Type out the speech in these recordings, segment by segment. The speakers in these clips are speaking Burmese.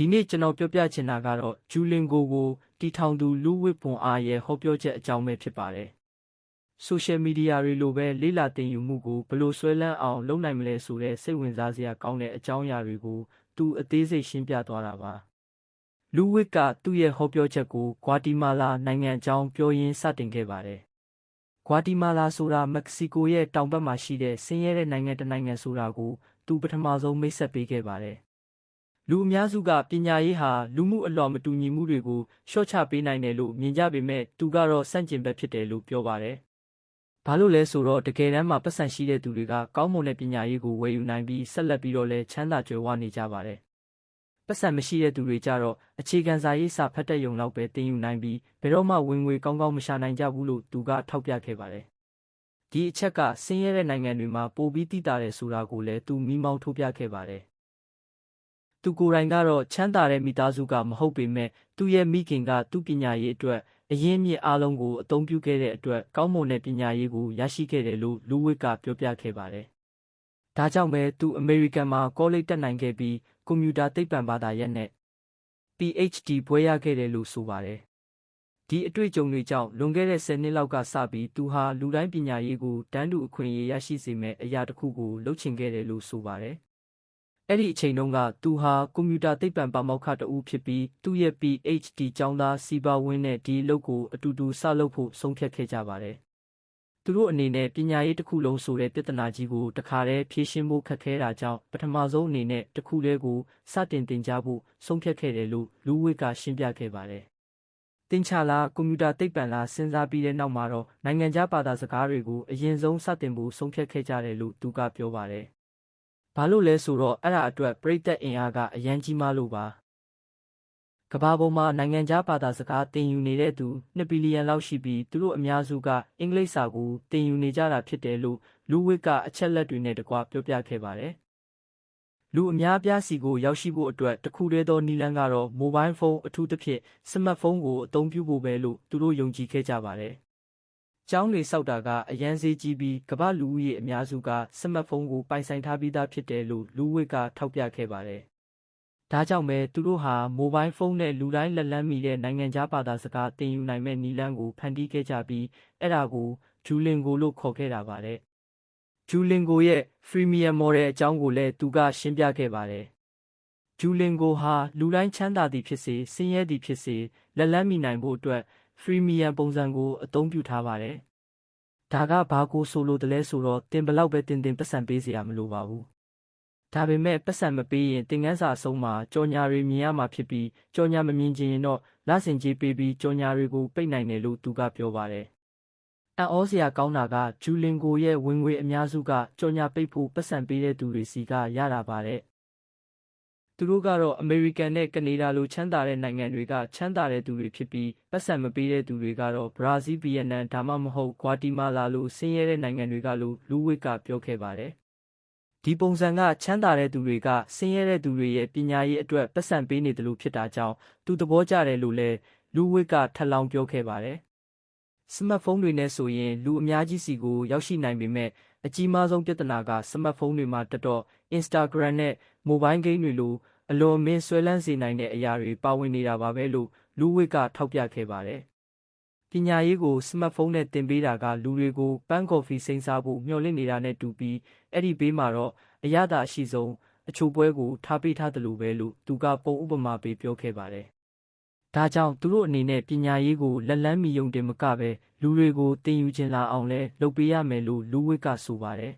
ဒီနေ့ကျွန်တော်ပြောပြချင်တာကတော့ဂျူလင်ကိုကိုတီထောင်သူလူဝစ်ပွန်အားရဲ့ဟောပြောချက်အကြောင်းပဲဖြစ်ပါတယ်။ဆိုရှယ်မီဒီယာတွေလိုပဲလေးလာတင်ယူမှုကိုဘယ်လိုဆွဲလန်းအောင်လုပ်နိုင်မလဲဆိုတဲ့စိတ်ဝင်စားစရာကောင်းတဲ့အကြောင်းအရာတွေကိုသူအသေးစိတ်ရှင်းပြသွားတာပါ။လူဝစ်ကသူ့ရဲ့ဟောပြောချက်ကိုဂွာတီမာလာနိုင်ငံအကြောင်းပြောရင်းစတင်ခဲ့ပါတယ်။ဂွာတီမာလာဆိုတာမက္ကဆီကိုရဲ့တောင်ဘက်မှာရှိတဲ့ဆင်းရဲတဲ့နိုင်ငံတစ်နိုင်ငံဆိုတာကိုသူပထမဆုံးမိတ်ဆက်ပေးခဲ့ပါတယ်။ လူအများစုကပညာရေးဟာလူမှုအလှော်မတူညီမှုတွေကိုလျှော့ချပေးနိုင်တယ်လို့မြင်ကြပေမဲ့သူကတော့စန့်ကျင်ဘက်ဖြစ်တယ်လို့ပြောပါတယ်။ဘာလို့လဲဆိုတော့တကယ်တမ်းမှာပတ်စံရှိတဲ့သူတွေကကောင်းမွန်တဲ့ပညာရေးကိုဝယ်ယူနိုင်ပြီးဆက်လက်ပြီးတော့လဲချမ်းသာကြွယ်ဝနေကြပါတယ်။ပတ်စံမရှိတဲ့သူတွေကြတော့အခြေခံစာရေးစာဖတ်တဲ့ယုံလောက်ပဲသင်ယူနိုင်ပြီးဘယ်တော့မှဝင်ငွေကောင်းကောင်းမရှာနိုင်ကြဘူးလို့သူကထောက်ပြခဲ့ပါတယ်။ဒီအချက်ကဆင်းရဲတဲ့နိုင်ငံတွေမှာပိုပြီးသိတာတယ်ဆိုတာကိုလည်းသူမိမောင်းထုတ်ပြခဲ့ပါတယ်။ သူကိုယ်တိုင်ကတော့ချမ်းသာတဲ့မိသားစုကမဟုတ်ပေမဲ့သူ့ရဲ့မိခင်ကသူ့ပညာရေးအတွက်အရင်းမြစ်အားလုံးကိုအသုံးပြုခဲ့တဲ့အတွက်ကောင်းမွန်တဲ့ပညာရေးကိုရရှိခဲ့တယ်လို့လူဝစ်ကပြောပြခဲ့ပါတယ်။ဒါကြောင့်ပဲသူအမေရိကန်မှာကောလိပ်တက်နိုင်ခဲ့ပြီးကွန်ပျူတာသိပ္ပံဘာသာရပ်နဲ့ PhD ဘွဲ့ရခဲ့တယ်လို့ဆိုပါတယ်။ဒီအတွေ့အကြုံတွေကြောင့်လွန်ခဲ့တဲ့10နှစ်လောက်ကစပြီးသူဟာလူတိုင်းပညာရေးကိုတန်းတူအခွင့်အရေးရရှိစေမယ့်အရာတစ်ခုကိုလုပ်ချင်ခဲ့တယ်လို့ဆိုပါတယ်။ အဲ့ဒီအချိန်တုန်းကသူဟာကွန်ပျူတာသိပ္ပံပါမောက္ခတဦးဖြစ်ပြီးသူ့ရဲ့ PhD ကျောင်းသားစီပါဝင်းနဲ့ဒီအလုပ်ကိုအတူတူစလုပ်ဖို့ဆုံးဖြတ်ခဲ့ကြပါတယ်။သူတို့အနေနဲ့ပညာရေးတစ်ခုလုံးဆိုတဲ့ပြဿနာကြီးကိုတခါတည်းဖြေရှင်းဖို့ခက်ခဲတာကြောင့်ပထမဆုံးအနေနဲ့တစ်ခုတည်းကိုစတင်တင်ကြားဖို့ဆုံးဖြတ်ခဲ့တယ်လို့လူဝစ်ကရှင်းပြခဲ့ပါတယ်။တင်ချလာကွန်ပျူတာသိပ္ပံလာစဉ်းစားပြီးတဲ့နောက်မှာတော့နိုင်ငံခြားဘာသာစကားတွေကိုအရင်ဆုံးစတင်ဖို့ဆုံးဖြတ်ခဲ့ကြတယ်လို့သူကပြောပါတယ်။ ဘာလို့လဲဆိုတော့အဲ့ဒါအတွက်ပြိသက်အင်အားကအရန်ကြီးမားလို့ပါကမ္ဘာပေါ်မှာနိုင်ငံခြားဘာသာစကားသင်ယူနေတဲ့သူ2ဘီလီယံလောက်ရှိပြီးသူတို့အများစုကအင်္ဂလိပ်စာကိုသင်ယူနေကြတာဖြစ်တယ်လို့လူဝစ်ကအချက်လက်တွေနဲ့တကွပြောပြခဲ့ပါတယ်။လူအများပြားစီကိုရောက်ရှိဖို့အတွက်တခုတည်းသောနည်းလမ်းကတော့မိုဘိုင်းဖုန်းအထူးသဖြင့်စမတ်ဖုန်းကိုအသုံးပြုဖို့ပဲလို့သူတို့ယုံကြည်ခဲ့ကြပါတယ်။ ကျောင်းတွေစောက်တာကအရန်စေးကြီးပြီးကမ္ဘာလူဦးရေအများစုကစမတ်ဖုန်းကိုပိုင်ဆိုင်ထားပြီးသားဖြစ်တယ်လို့လူဝစ်ကထောက်ပြခဲ့ပါတယ်။ဒါကြောင့်ပဲသူတို့ဟာမိုဘိုင်းဖုန်းနဲ့လူတိုင်းလက်လန်းမီတဲ့နိုင်ငံခြားဘာသာစကားသင်ယူနိုင်မဲ့နည်းလမ်းကိုဖန်တီးခဲ့ကြပြီးအဲ့ဒါကိုဂျူလင်ကိုလို့ခေါ်ခဲ့တာပါတယ်။ဂျူလင်ကိုရဲ့ freemium model အကြောင်းကိုလည်းသူကရှင်းပြခဲ့ပါတယ်။ဂျူလင်ကိုဟာလူတိုင်းချမ်းသာသည်ဖြစ်စေဆင်းရဲသည်ဖြစ်စေလက်လန်းမီနိုင်ဖို့အတွက် freemium ပုံစံကိုအသုံးပြုထားပါတယ်။ဒါကဘာကိုဆိုလိုတယ်လဲဆိုတော့တင်ဘလောက်ပဲတင်တင်ပတ်စံပေးစရာမလိုပါဘူး။ဒါပေမဲ့ပတ်စံမပေးရင်သင်ခန်းစာအဆုံးမှာကြော်ညာတွေမြင်ရမှာဖြစ်ပြီးကြော်ညာမမြင်ချင်ရင်တော့လဆင်ကြီးပေးပြီးကြော်ညာတွေကိုပိတ်နိုင်တယ်လို့သူကပြောပါတယ်။အံ့ဩစရာကောင်းတာကဂျူလင်ကိုရဲ့ဝင်ငွေအများစုကကြော်ညာပိတ်ဖို့ပတ်စံပေးတဲ့သူတွေစီကရတာပါတယ်။ သူတို့ကတော့အမေရိကန်နဲ့ကနေဒါလိုချမ်းသာတဲ့နိုင်ငံတွေကချမ်းသာတဲ့သူတွေဖြစ်ပြီးပတ်စံမပေးတဲ့သူတွေကတော့ဘရာဇီးဗီယက်နမ်ဒါမှမဟုတ်ဂွာတီမာလာလိုဆင်းရဲတဲ့နိုင်ငံတွေကလိုလူဝစ်ကပြောခဲ့ပါတယ်။ဒီပုံစံကချမ်းသာတဲ့သူတွေကဆင်းရဲတဲ့သူတွေရဲ့ပညာရေးအတွက်ပတ်စံပေးနေတယ်လို့ဖြစ်တာကြောင့်သူသဘောကျတယ်လို့လည်းလူဝစ်ကထပ်လောင်းပြောခဲ့ပါတယ်။စမတ်ဖုန်းတွေနဲ့ဆိုရင်လူအများကြီးစီကိုရောက်ရှိနိုင်ပေမဲ့ အကြီးမားဆုံးပြဿနာကစမတ်ဖုန်းတွေမှာတက်တော့ Instagram နဲ့ Mobile Game တွေလိုအလွန်မင်းဆွဲလန်းစေနိုင်တဲ့အရာတွေပါဝင်နေတာပါပဲလို့လူဝစ်ကထောက်ပြခဲ့ပါတယ်။ပညာရေးကိုစမတ်ဖုန်းနဲ့သင်ပေးတာကလူတွေကိုပန်းကော်ဖီစိမ်းစားဖို့မျှော်လင့်နေတာနဲ့တူပြီးအဲ့ဒီဘေးမှာတော့အရသာအရှိဆုံးအချိုပွဲကိုထားပေးထားတယ်လို့ပဲလို့သူကပုံဥပမာပေးပြောခဲ့ပါတယ်။ ဒါကြောင့်သူတို့အနေနဲ့ပညာရေးကိုလက်လန်းမီယုံတင်မကပဲလူတွေကိုသင်ယူခြင်းလာအောင်လဲလုပ်ပေးရမယ်လို့လူဝစ်ကဆိုပါတယ်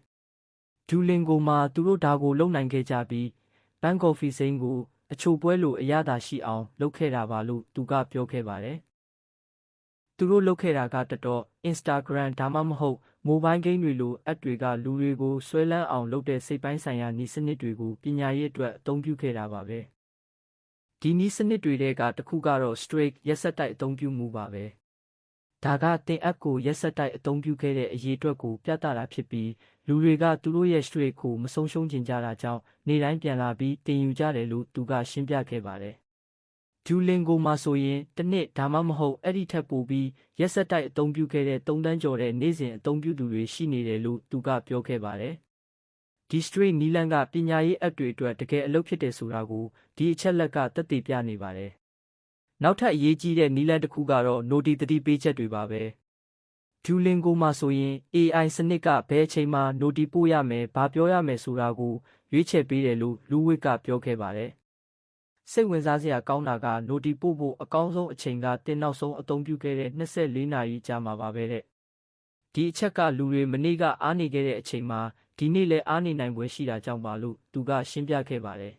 ။ဒူလင်ကိုမှာသူတို့ဒါကိုလုပ်နိုင်ခဲ့ကြပြီးပန်းကော်ဖီစိမ်းကိုအချိုပွဲလိုအရသာရှိအောင်လုပ်ခဲ့တာပါလို့သူကပြောခဲ့ပါတယ်။သူတို့လုပ်ခဲ့တာကတတော့ Instagram ဒါမှမဟုတ် mobile game တွေလို app တွေကလူတွေကိုဆွဲလန်းအောင်လုပ်တဲ့စိတ်ပိုင်းဆိုင်ရာနည်းစနစ်တွေကိုပညာရေးအတွက်အသုံးပြုခဲ့တာပါပဲ ဒီနည်းစနစ်တွေတဲကတစ်ခုကတော့ straight ရက်ဆက်တိုက်အသုံးပြုမှုပါပဲဒါကတင် app ကိုရက်ဆက်တိုက်အသုံးပြုခဲ့တဲ့အရေးအတွက်ကိုပြသတာဖြစ်ပြီးလူတွေကသူတို့ရဲ့ straight ကိုမဆုံးရှုံးကျင်ကြတာကြောင့်နေတိုင်းပြန်လာပြီးတင်ယူကြတယ်လို့သူကရှင်းပြခဲ့ပါတယ်ဂျူလင်ကိုမှာဆိုရင်တစ်နှစ်ဒါမှမဟုတ်အဲ့ဒီထက်ပိုပြီးရက်ဆက်တိုက်အသုံးပြုခဲ့တဲ့၃တန်းကျော်တဲ့နေ့စဉ်အသုံးပြုသူတွေရှိနေတယ်လို့သူကပြောခဲ့ပါတယ် ဒီ straight နီလန်ကပညာရေး app တွေအတွက်တကယ်အလုပ်ဖြစ်တယ်ဆိုတာကိုဒီအချက်လက်ကသက်သေပြနေပါတယ်။နောက်ထပ်အရေးကြီးတဲ့နီလန်တစ်ခုကတော့ noti သတိပေးချက်တွေပါပဲ။ Duolingo မှာဆိုရင် AI စနစ်ကဘယ်အချိန်မှာ noti ပို့ရမယ်၊ဘာပြောရမယ်ဆိုတာကိုရွေးချယ်ပေးတယ်လို့လူဝစ်ကပြောခဲ့ပါတယ်။စိတ်ဝင်စားစရာကောင်းတာက noti ပို့ဖို့အကောင်းဆုံးအချိန်ကတင်နောက်ဆုံးအသုံးပြုခဲ့တဲ့24နာရီကြာမှာပါပဲတဲ့။ဒီအချက်ကလူတွေမနေ့ကအားနေခဲ့တဲ့အချိန်မှာ ဒီနေ့လည်းအားနေနိုင်ပွဲရှိတာကြောင့်ပါလို့သူကရှင်းပြခဲ့ပါတယ်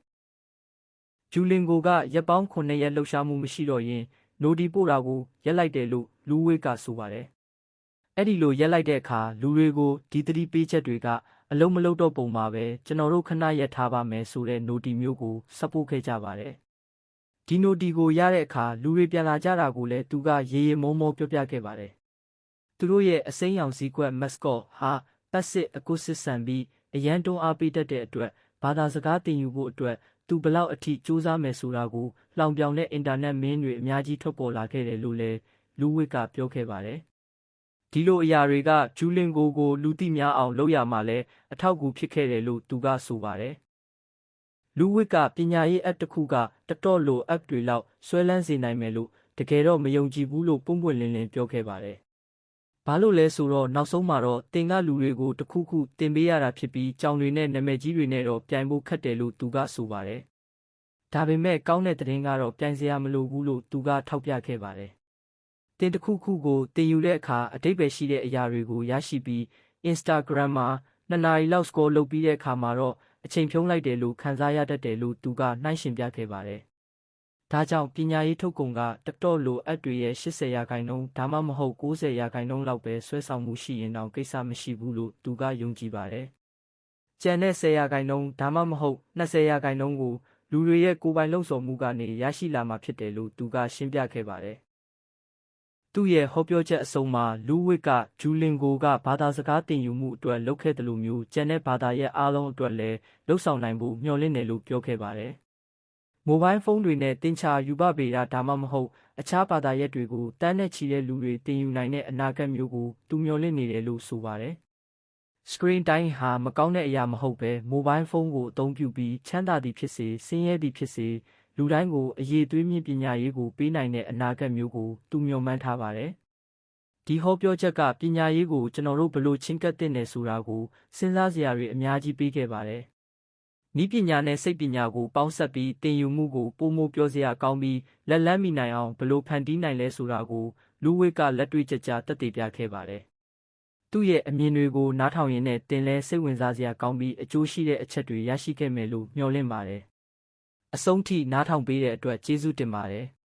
။ဂျူလင်ကိုကရက်ပေါင်း9ရက်လှုပ်ရှားမှုမရှိတော့ရင်နိုဒီပို့တာကိုရက်လိုက်တယ်လို့လူဝေးကဆိုပါတယ်။အဲ့ဒီလိုရက်လိုက်တဲ့အခါလူတွေကိုဒီသတိပေးချက်တွေကအလုံးမလုံးတော့ပုံမှာပဲကျွန်တော်တို့ခဏရက်ထားပါမယ်ဆိုတဲ့နိုတီမျိုးကိုစပို့ခဲ့ကြပါတယ်။ဒီနိုတီကိုရတဲ့အခါလူတွေပြန်လာကြတာကိုလည်းသူကရေရေမောမောပြောပြခဲ့ပါတယ်။သူတို့ရဲ့အစိမ်းရောင်စည်းကွက် mascot ဟာ ပတ်စစ်အကုစစ်ဆန်ပြီးအရန်တွန်းအားပေးတတ်တဲ့အတွက်ဘာသာစကားသင်ယူဖို့အတွက်သူဘလောက်အထိစူးစမ်းမယ်ဆိုတာကိုလောင်ပြောင်တဲ့အင်တာနက်မင်းတွေအများကြီးထွက်ပေါ်လာခဲ့တယ်လို့လည်းလူဝစ်ကပြောခဲ့ပါတယ်။ဒီလိုအရာတွေကဂျူလင်ကိုကိုလူသိများအောင်လုပ်ရမှာလဲအထောက်အကူဖြစ်ခဲ့တယ်လို့သူကဆိုပါတယ်။လူဝစ်ကပညာရေး app တစ်ခုကတတော်လို app တွေလောက်ဆွဲလန်းစေနိုင်မယ်လို့တကယ်တော့မယုံကြည်ဘူးလို့ပုံပွင့်လင်းလင်းပြောခဲ့ပါတယ်။ ဘာလို့လဲဆိုတော့နောက်ဆုံးမှာတော့တင်ကလူတွေကိုတခုခုတင်ပေးရတာဖြစ်ပြီးကြောင်တွေနဲ့နာမည်ကြီးတွေနဲ့တော့ပြိုင်ဖို့ခက်တယ်လို့သူကဆိုပါတယ်။ဒါပေမဲ့ကောင်းတဲ့သတင်းကတော့ပြိုင်စရာမလိုဘူးလို့သူကထောက်ပြခဲ့ပါတယ်။တင်တခုခုကိုတင်ယူတဲ့အခါအတိတ်ပဲရှိတဲ့အရာတွေကိုရရှိပြီး Instagram မှာနှစ်နာရီလောက် score လုပ်ပြီးတဲ့အခါမှာတော့အချိန်ဖြုံးလိုက်တယ်လို့ခန်းစားရတတ်တယ်လို့သူကနှိုင်းရှင်ပြခဲ့ပါတယ် ဒါကြောင့်ပညာရေးထုတ်ကုန်ကတတော့လိုအပ်တွေရဲ့80ရာခိုင်နှုန်းဒါမှမဟုတ်90ရာခိုင်နှုန်းလောက်ပဲဆွဲဆောင်မှုရှိရင်တော့ကိစ္စမရှိဘူးလို့သူကယုံကြည်ပါတယ်။ကျန်တဲ့10ရာခိုင်နှုန်းဒါမှမဟုတ်20ရာခိုင်နှုန်းကိုလူတွေရဲ့ကိုယ်ပိုင်လှုံ့ဆော်မှုကနေရရှိလာမှာဖြစ်တယ်လို့သူကရှင်းပြခဲ့ပါတယ်။သူ့ရဲ့ဟောပြောချက်အဆုံးမှာလူဝစ်ကဂျူလင်ကိုကဘာသာစကားတင်ယူမှုအတွက်လုပ်ခဲ့တယ်လို့မျိုးကျန်တဲ့ဘာသာရဲ့အားလုံးအတွက်လည်းလှုပ်ဆောင်နိုင်ဖို့မျှော်လင့်တယ်လို့ပြောခဲ့ပါတယ်။ မိုဘိုင်းဖုန်းတွေနဲ့တင်ချာယူပပေတာဒါမှမဟုတ် အခြားဘာသာရပ်တွေကိုတန်းနဲ့ချီတဲ့လူတွေတင်ယူနိုင်တဲ့အနာဂတ်မျိုးကိုသူမျှော်လင့်နေတယ်လို့ဆိုပါတယ်။ Screen time ဟာမကောင်းတဲ့အရာမဟုတ်ပဲမိုဘိုင်းဖုန်းကိုအသုံးပြုပြီးချမ်းသာသည်ဖြစ်စေဆင်းရဲသည်ဖြစ်စေလူတိုင်းကိုအရေးသွေးမြင့်ပညာရေးကိုပေးနိုင်တဲ့အနာဂတ်မျိုးကိုသူမျှော်မှန်းထားပါတယ်။ဒီဟောပြောချက်ကပညာရေးကိုကျွန်တော်တို့ဘလို့ချင်းကပ်တဲ့နယ်ဆိုတာကိုစဉ်းစားစရာတွေအများကြီးပေးခဲ့ပါတယ် နီးပညာနဲ့စိတ်ပညာကိုပေါင်းစပ်ပြီးသင်ယူမှုကိုပိုမိုပြောစရာကောင်းပြီးလက်လန်းမိနိုင်အောင်ဘလို့ဖန်တီးနိုင်လဲဆိုတာကိုလူဝိတ်ကလက်တွေ့ကြကြတက်တည်ပြခဲ့ပါတယ်။သူ့ရဲ့အမြင်တွေကိုနားထောင်ရင်းနဲ့တင်လဲစိတ်ဝင်စားစရာကောင်းပြီးအကျိုးရှိတဲ့အချက်တွေရရှိခဲ့မယ်လို့မျှော်လင့်ပါတယ်။အဆုံးထိနားထောင်ပေးတဲ့အတွက်ကျေးဇူးတင်ပါတယ်။